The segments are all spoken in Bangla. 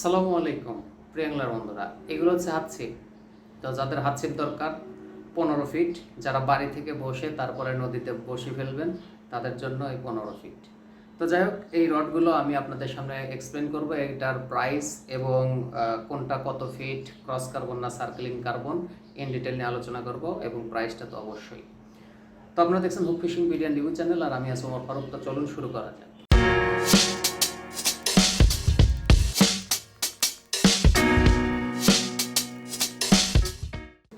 সালামু আলাইকুম প্রিয়াংলার বন্ধুরা। এগুলো হচ্ছে হাতছিপ তো যাদের হাতছিপ দরকার, পনেরো ফিট, যারা বাড়ি থেকে বসে তারপরে নদীতে বসে ফেলবেন, তাদের জন্য এই পনেরো ফিট। তো যাই হোক, এই রডগুলো আমি আপনাদের সামনে এক্সপ্লেন করব, এটার প্রাইস এবং কোনটা কত ফিট ক্রস কার্বন না সার্কেলিং কার্বন ইন ডিটেল নিয়ে আলোচনা করব এবং প্রাইসটা তো অবশ্যই। তো আপনারা দেখছেন হুক ফিশিং বিডিয়ান নিউজ চ্যানেল আর আমি ওমর ফারুক। তো চলুন শুরু করা যাক।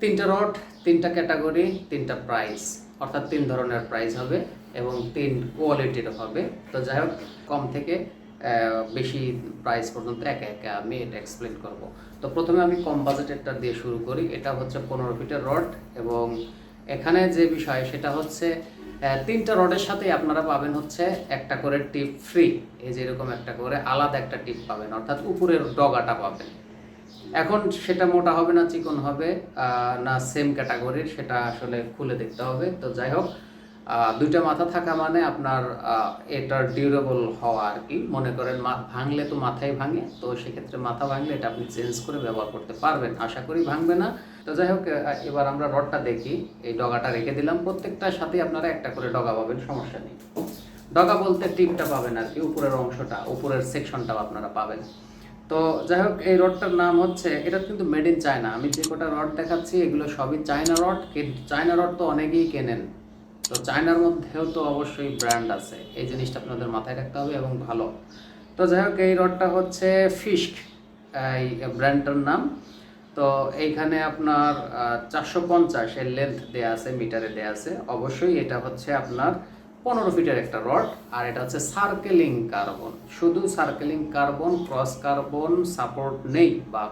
তিনটা রড, তিনটা ক্যাটাগরি, তিনটা প্রাইস। অর্থাৎ তিন ধরনের প্রাইস হবে এবং তিন কোয়ালিটির হবে। তো যাই হোক, কম থেকে বেশি প্রাইস পর্যন্ত একে একে আমি এটা এক্সপ্লেন করব। তো প্রথমে আমি কম বাজেটেরটা দিয়ে শুরু করি। এটা হচ্ছে পনেরো ফিটের রড এবং এখানে যে বিষয়, সেটা হচ্ছে তিনটা রডের সাথে আপনারা পাবেন হচ্ছে একটা করে টিপ ফ্রি। এই যে এরকম একটা করে আলাদা একটা টিপ পাবেন। অর্থাৎ উপরের ডগাটা পাবেন। এখন সেটা মোটা হবে না, চিকন হবে না সেম ক্যাটাগরির সেটা আসলে খুলে দেখতে হবে। তো যাই হোক দুইটা মাথা থাকা মানে আপনার এটার ডিউরেবল হওয়া আর কি। মনে করেন ভাঙলে তো মাথায় ভাঙে, তো সেক্ষেত্রে মাথা ভাঙলে এটা আপনি চেঞ্জ করে ব্যবহার করতে পারবেন। আশা করি ভাঙবে না। তো যাই হোক এবার আমরা রডটা দেখি। এই ডগাটা রেখে দিলাম প্রত্যেকটার সাথে আপনারা একটা করে ডগা পাবেন, সমস্যা নেই। ডগা বলতে টিপটা পাবেন আর কি, উপরের অংশটা, উপরের সেকশনটাও আপনারা পাবেন। তো যাই হোক এই রডটার নাম হচ্ছে, এটা কিন্তু মেড ইন চায়না আমি যে কটা রড দেখাচ্ছি, এগুলো সবই চায়না রড কিন্তু চায়না রড তো অনেকেই কেনেন। তো চায়নার মধ্যেও তো অবশ্যই ব্র্যান্ড আছে। এই জিনিসটা আপনাদের মাথায় রাখতে হবে এবং ভালো। তো যাই হোক এই রডটা হচ্ছে ফিস্ক এই ব্র্যান্ডটার নাম। তো এইখানে আপনার চারশো পঞ্চাশ এর লেন্থ দেয়া আছে মিটারে দেয়া আছে। অবশ্যই এটা হচ্ছে আপনার পনেরো ফিটের একটা রড, আর এটা হচ্ছে সার্কেলিং কার্বন। শুধু circling carbon, cross carbon support নেই বা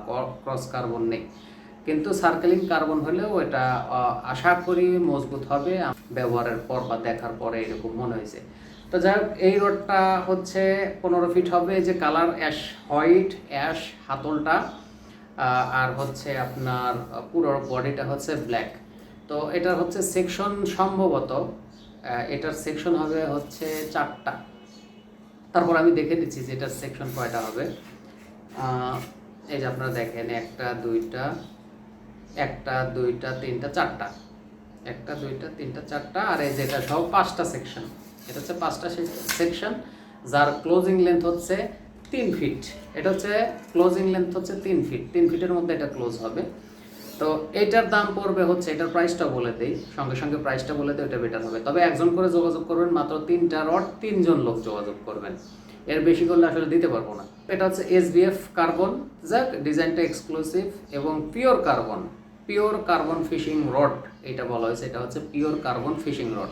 ক্রস কার্বন নেই। কিন্তু সার্কেলিং কার্বন হলেও এটা আশা করি মজবুত হবে ব্যবহারের পর বা দেখার পরে এরকম মনে হয়েছে। তো যাই হোক, এই রডটা হচ্ছে পনেরো ফিট হবে, যে কালার অ্যাশ হোয়াইট, অ্যাশ হাতলটা আর হচ্ছে আপনার পুরো বডিটা হচ্ছে ব্ল্যাক। তো এটার হচ্ছে সেকশন সম্ভবত এটার সেকশন হবে হচ্ছে চারটা। তারপর আমি দেখে দিচ্ছি যে এটার সেকশন কয়টা হবে। এই যে আপনারা দেখেন, একটা, দুইটা একটা, দুইটা, তিনটা, চারটা। একটা, দুইটা, তিনটা, চারটা, আর এই যেটা সহ পাঁচটা সেকশন এটা হচ্ছে পাঁচটা সেকশন যার ক্লোজিং লেন্থ হচ্ছে তিন ফিট এটা হচ্ছে ক্লোজিং লেন্থ হচ্ছে তিন ফিট তিন ফিটের মধ্যে এটা ক্লোজ হবে। তো এটার দাম পড়বে হচ্ছে, এটার প্রাইসটা বলে দেই। সঙ্গে সঙ্গে প্রাইসটা বলে দেই, ওটা বেটার হবে। তবে একজন করে যোগাযোগ করবেন, মাত্র তিনটা রড তিনজন লোক যোগাযোগ করবেন। এর বেশি করলে আসলে দিতে পারব না। এটা হচ্ছে এসবিএফ কার্বন যাক ডিজাইনটা এক্সক্লুসিভ এবং pure carbon pure carbon fishing rod এটা বলা হয়েছে। এটা হচ্ছে পিওর কার্বন ফিশিং রড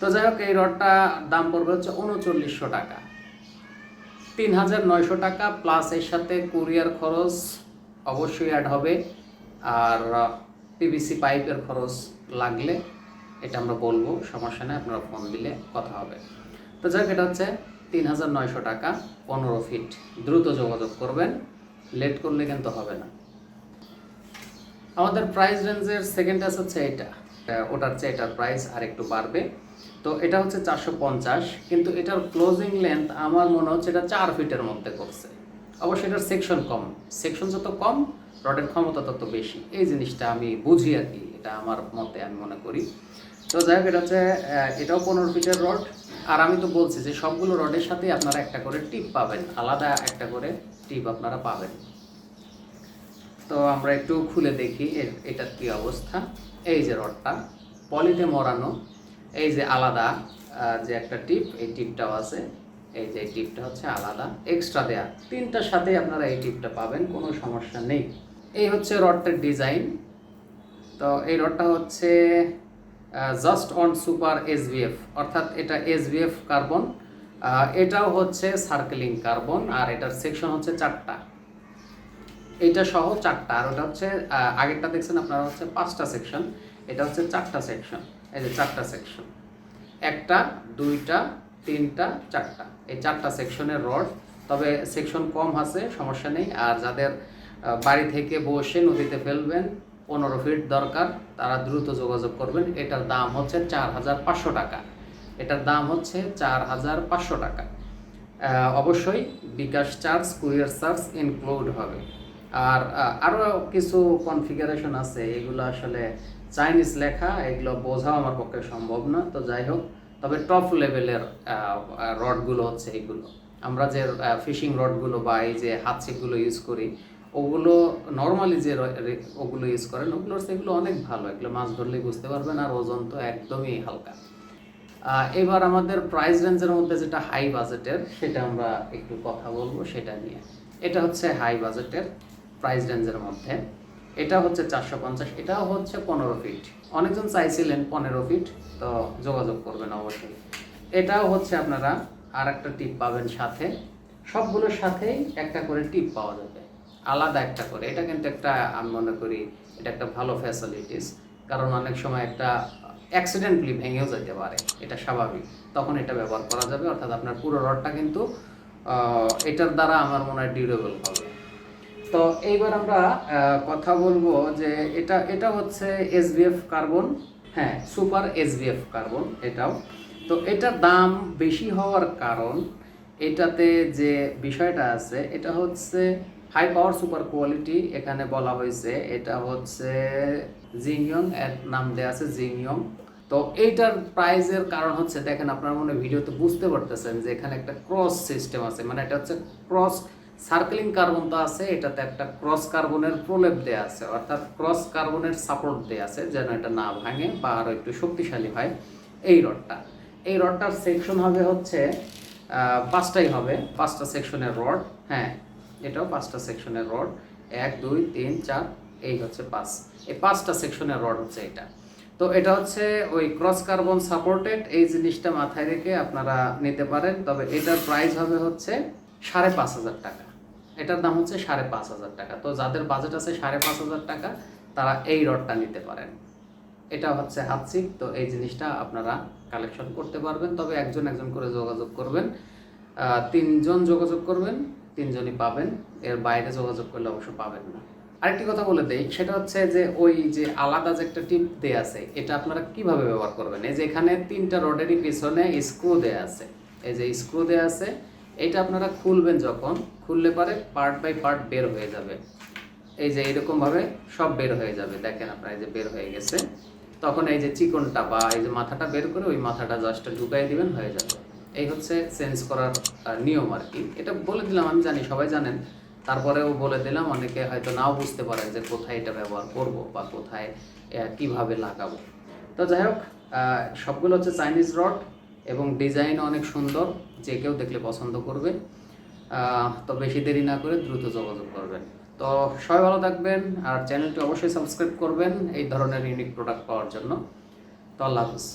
তো যাই হোক, এই রডটা দাম পড়বে হচ্ছে উনচল্লিশশো টাকা। তিন হাজার নয়শো টাকা প্লাস এর সাথে কুরিয়ার খরচ অবশ্যই অ্যাড হবে। আর পিভিসি পাইপের খরচ লাগলে এটা আমরা বলব, সমস্যা নেই, আপনারা ফোন দিলে কথা হবে। তো যাই হোক এটা হচ্ছে তিন হাজার নয়শো টাকা, পনেরো ফিট দ্রুত যোগাযোগ করবেন লেট করলে কিন্তু হবে না। আমাদের প্রাইস রেঞ্জের সেকেন্ড টাচ হচ্ছে এটা। ওটার চেয়ে এটার প্রাইস আর একটু বাড়বে। তো এটা হচ্ছে চারশো পঞ্চাশ, কিন্তু এটার ক্লোজিং লেন্থ আমার মনে হচ্ছে এটা চার ফিটের মধ্যে করছে। অবশ্যই এটার সেকশন কম। সেকশন যত কম রডের ক্ষমতা তত বেশি। এই জিনিসটা আমি বুঝি আর কি, এটা আমার মতে আমি মনে করি। তো যাই হোক, এটা হচ্ছে এটাও পনেরো ফিটের রড। আর আমি তো বলছি যে সবগুলো রডের সাথে আপনারা একটা করে টিপ পাবেন, আলাদা একটা করে টিপ আপনারা পাবেন। তো আমরা একটু খুলে দেখি এটার কি অবস্থা। এই যে রডটা, পলিতে মরানো, এই যে আলাদা যে একটা টিপ, এই টিপটাও আছে। এই যে টিপটা হচ্ছে আলাদা, এক্সট্রা দেয়া। তিনটার সাথে আপনারা এই টিপটা পাবেন, কোনো সমস্যা নেই। এই হচ্ছে রডটার ডিজাইন। তো এই রডটা হচ্ছে জাস্ট অন সুপার এসবিএফ অর্থাৎ এটা এসবিএফ কার্বন এটাও হচ্ছে সার্কেলিং কার্বন আর এটার সেকশন হচ্ছে চারটা। এটা সহ চারটা, আর ওটা হচ্ছে আগেরটা দেখছেন আপনারা হচ্ছে পাঁচটা সেকশন এটা হচ্ছে চারটা সেকশন এই যে চারটা সেকশন একটা, দুইটা, তিনটা, চারটা। এই চারটা সেকশনের রড তবে সেকশন কম আছে, সমস্যা নেই, আর যাদের বাড়ি থেকে বসে নদীতে ফেলবেন, পনেরো ফিট দরকার, তারা দ্রুত যোগাযোগ করবেন। এটার দাম হচ্ছে চার হাজার পাঁচশো টাকা। এটার দাম হচ্ছে চার হাজার পাঁচশো টাকা। অবশ্যই bKash charge, courier charge include হবে। আর আরও কিছু কনফিগারেশন আছে, এগুলো আসলে চাইনিজ লেখা, এগুলো বোঝাও আমার পক্ষে সম্ভব না। তো যাই হোক, তবে টপ লেভেলের রডগুলো হচ্ছে এগুলো। আমরা যে ফিশিং রডগুলো বা এই যে হাতছিকগুলো ইউজ করি ওগুলো নর্মালি যে ওগুলো ইউজ করেন, ওগুলোর সেগুলো অনেক ভালো। এগুলো মাছ ধরলেই বুঝতে পারবেন আর ওজন তো একদমই হালকা। এবার আমাদের প্রাইস রেঞ্জের মধ্যে যেটা হাই বাজেটের সেটা আমরা একটু কথা বলব সেটা নিয়ে। এটা হচ্ছে হাই বাজেটের প্রাইস রেঞ্জের মধ্যে। এটা হচ্ছে চারশো পঞ্চাশ, এটাও হচ্ছে পনেরো ফিট অনেকজন চাইছিলেন পনেরো ফিট তো যোগাযোগ করবেন অবশ্যই। এটাও হচ্ছে আপনারা আর একটা টিপ পাবেন সাথে। সবগুলোর সাথেই একটা করে টিপ পাওয়া যাবে। আলাদা একটা করে। এটা কিন্তু একটা, আমি মনে করি, এটা একটা ভালো ফ্যাসিলিটিস কারণ অনেক সময় একটা অ্যাক্সিডেন্টলি ভেঙেও যেতে পারে। এটা স্বাভাবিক। তখন এটা ব্যবহার করা যাবে। অর্থাৎ আপনার পুরো রডটা কিন্তু এটার দ্বারা আমার মনে হয় ডিউরেবল হবে। তো এইবার আমরা কথা বলব যে এটা এটা হচ্ছে এসবিএফ কার্বন হ্যাঁ সুপার এসবিএফ কার্বন এটাও। তো এটার দাম বেশি হওয়ার কারণ, এটাতে যে বিষয়টা আছে, এটা হচ্ছে হাই পাওয়ার সুপার কোয়ালিটি এখানে বলা হয়েছে। এটা হচ্ছে জিংয়ং এর নাম দেওয়া আছে জিংয়ং তো এইটার প্রাইজের কারণ হচ্ছে, দেখেন আপনার মনে ভিডিওতে বুঝতে পারতেছেন যে এখানে একটা ক্রস সিস্টেম আছে। মানে এটা হচ্ছে ক্রস সার্কেলিং কার্বন তো আছে, এটাতে একটা ক্রস কার্বনের প্রলেপ দেয়া আছে। অর্থাৎ ক্রস কার্বনের সাপোর্ট দেয়া আছে, যেন এটা না ভাঙে বা আরও একটু শক্তিশালী হয়। এই রডটা, এই রডটার সেকশন হবে হচ্ছে পাঁচটাই হবে, পাঁচটা সেকশনের রড হ্যাঁ। এটাও পাঁচটা সেকশনের রড। এক, দুই, তিন, চার, এই হচ্ছে পাঁচ। এই পাঁচটা সেকশনের রড হচ্ছে এটা। তো এটা হচ্ছে ওই ক্রস কার্বন সাপোর্টেড এই জিনিসটা মাথায় রেখে আপনারা নিতে পারেন। তবে এটার প্রাইস হবে হচ্ছে সাড়ে পাঁচ হাজার টাকা। এটার দাম হচ্ছে সাড়ে পাঁচ হাজার টাকা। তো যাদের বাজেট আছে সাড়ে পাঁচ হাজার টাকা, তারা এই রডটা নিতে পারেন। এটা হচ্ছে হাতসিক তো এই জিনিসটা আপনারা কালেকশন করতে পারবেন। তবে একজন একজন করে যোগাযোগ করবেন। তিনজন যোগাযোগ করবেন। তিনজনই পাবেন, এর বাইরে যোগাযোগ করলে অবশ্য পাবেন না। আরেকটি কথা বলে দেই, সেটা হচ্ছে যে ওই যে আলাদা যে একটা টিপ দেয়া আছে, এটা আপনারা কীভাবে ব্যবহার করবেন? এই যে এখানে তিনটা রডেরই পিছনে স্ক্রু দেয়া আছে। এই যে স্ক্রু দেয়া আছে, এটা আপনারা খুলবেন যখন, খুললে পারে পার্ট বাই পার্ট বের হয়ে যাবে। এই যে এরকম ভাবে সব বের হয়ে যাবে। দেখেন আপনারা এই যে বের হয়ে গেছে। তখন এই যে চিকনটা বা এই যে মাথাটা বের করে ওই মাথাটা জাস্ট ঢুকাই দিবেন, হয়ে যাবে। এই হচ্ছে চেঞ্জ করার নিয়ম আর কি এটা বলে দিলাম, আমি জানি, সবাই জানেন। তারপরেও বলে দিলাম, অনেকে হয়তো নাও বুঝতে পারেন যে কোথায় এটা ব্যবহার করব বা কোথায় কীভাবে লাগাবো। তো যাই হোক সবগুলো হচ্ছে চাইনিজ রড এবং ডিজাইন অনেক সুন্দর, যে কেউ দেখলে পছন্দ করবে। তো বেশি দেরি না করে দ্রুত যোগাযোগ করবেন। তো সবাই ভালো থাকবেন, আর চ্যানেলটি অবশ্যই সাবস্ক্রাইব করবেন এই ধরনের ইউনিক প্রোডাক্ট পাওয়ার জন্য। তো আল্লাহ হাফিজ।